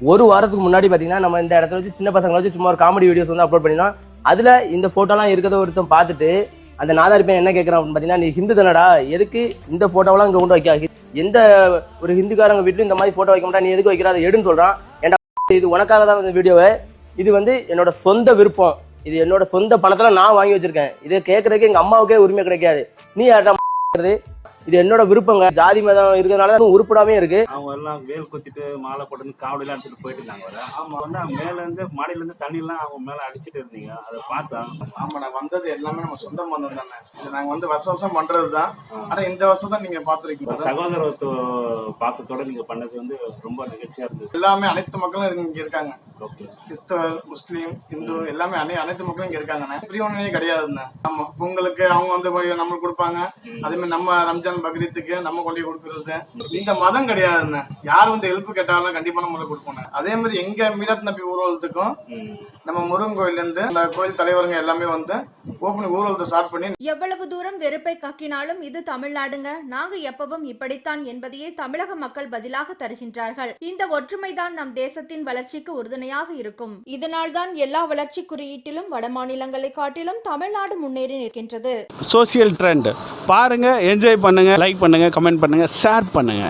ஒரு வாரத்துக்கு முன்னாடி பாத்தீங்கன்னா நம்ம இந்த இடத்துல வச்சு சின்ன பசங்களை வச்சு சும்மா ஒரு காமெடி வீடியோஸ் வந்து அப்லோட் பண்ணிருந்தோம். அதுல இந்த போட்டோலாம் இருக்கிறத ஒருத்தன் பார்த்துட்டு அந்த நாதாரி பையன் என்ன கேட்கறான் அப்படின்னு பாத்தீங்கன்னா நீ ஹிந்து தானடா எதுக்கு இந்த போட்டோவெல்லாம் இங்க கொண்டு வைக்க? எந்த ஒரு ஹிந்துக்காரங்க வீட்லயும் இந்த மாதிரி போட்டோ வைக்க மாட்டா நீ எதுக்கு வைக்கிற? எடுன்னு சொல்றான். ஏன்டா இது உனக்காக தான் இந்த வீடியோவை இது வந்து என்னோட சொந்த விருப்பம். இது என்னோட சொந்த பணத்துல நான் வாங்கி வச்சிருக்கேன். இதை கேட்கறதுக்கு எங்க அம்மாவுக்கே உரிமை கிடைக்காது. நீ யார்டா இது என்னோட விருப்பங்க. ஜாதி மதம் இருக்கிறதுனால தான் உருப்படாமே இருக்கு. அவங்க எல்லாம் வேல் குத்திட்டு மாலை போட்டு காவடி எல்லாம் எடுத்துட்டு போயிட்டு இருந்தாங்க வர ஆமா வந்து அவங்க மேல இருந்து மாடியில இருந்து தண்ணி எல்லாம் அவங்க மேல அடிச்சிட்டு இருந்தீங்க. அதை பார்த்தா ஆமா நான் வந்தது எல்லாமே நம்ம சொந்த பந்தம் தானே. இது நாங்க வந்து வருஷம் வருஷம் பண்றது தான். ஆனா இந்த வருஷம் தான் நீங்க பாத்திருக்கீங்க சகோதரத்துவ பாசத்தோட நீங்க பண்ணது வந்து ரொம்ப நிகழ்ச்சியா இருந்தது. எல்லாமே அனைத்து மக்களும் இங்க இருக்காங்க. ஓகே. கிறிஸ்தவர் முஸ்லீம் இந்து எல்லாமே அனை அனைத்து மக்களும் இங்க இருக்காங்கண்ணே. பிரிவினையே கிடையாதுண்ணே. ஆமா பொங்கலுக்கு அவங்க வந்து நம்மளுக்கு கொடுப்பாங்க. அதே மாதிரி நம்ம ரம்ஜான் பக்ரீத்துக்கு நம்ம கொண்டு கொடுக்கறது இந்த மதம் கிடையாதுண்ணே. யார் வந்து ஹெல்ப் கேட்டாலும் கண்டிப்பா நம்ம கொடுப்போம் அதே மாதிரி எங்க மீராத் நபி ஊர்வலத்துக்கும் நம்ம முருகன் கோயில்ல இருந்து அந்த கோயில் தலைவருங்க எல்லாமே வந்து ஓப்பனிங் ஊர்வலத்தை ஸ்டார்ட் பண்ணி எவ்வளவு தூரம் வெறுப்பை கக்கினாலும் இது தமிழ்நாடுங்க. நாங்க எப்பவும் இப்படித்தான் என்பதையே தமிழக மக்கள் பதிலாக தருகின்றார்கள். இந்த ஒற்றுமைதான் நம் தேசத்தின் வளர்ச்சிக்கு உறுதுணையாக இருக்கும். இதனால்தான் எல்லா வளர்ச்சி குறியீட்டிலும் வடமாநிலங்களை காட்டிலும் தமிழ்நாடு முன்னேறி நிற்கின்றது. சோசியல் ட்ரெண்ட் பாருங்கள் என்ஜாய் பண்ணுங்கள் லைக் பண்ணுங்கள் கமெண்ட் பண்ணுங்கள் ஷேர் பண்ணுங்கள்